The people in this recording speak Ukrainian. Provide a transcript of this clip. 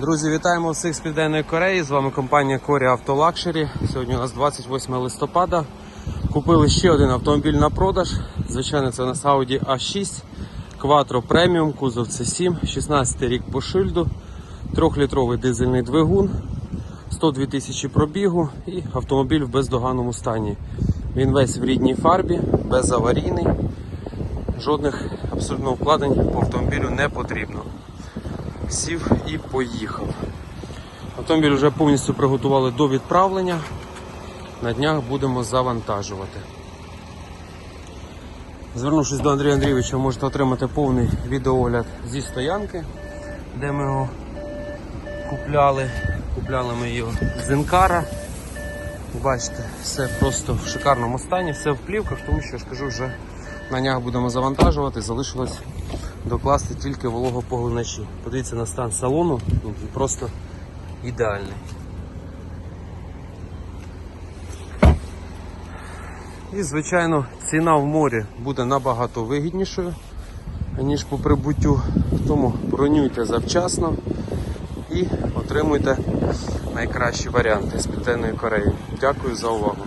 Друзі, вітаємо всіх з Південної Кореї. З вами компанія Корі Автолакшері. Сьогодні у нас 28 листопада. Купили ще один автомобіль на продаж. Звичайно, це у нас Audi A6 Quattro Premium, кузов C7, 16 рік по шильду, 3-літровий дизельний двигун, 102 тисячі пробігу і автомобіль в бездоганному стані. Він весь в рідній фарбі, безаварійний. Жодних абсолютно вкладень по автомобілю не потрібно сів і поїхав. Автомобіль вже повністю приготували до відправлення. На днях будемо завантажувати. Звернувшись до Андрія Андрійовича, можете отримати повний відеоогляд зі стоянки, де ми його купляли. Купляли ми його з Інкара. Бачите, все просто в шикарному стані, все в плівках, тому що я ж кажу, вже на днях будемо завантажувати. Залишилось докласти тільки вологопоглиначі. Подивіться на стан салону, ну, він просто ідеальний. І, звичайно, ціна в морі буде набагато вигіднішою, ніж по прибуттю. Тому бронюйте завчасно і отримуйте найкращі варіанти з Південної Кореї. Дякую за увагу.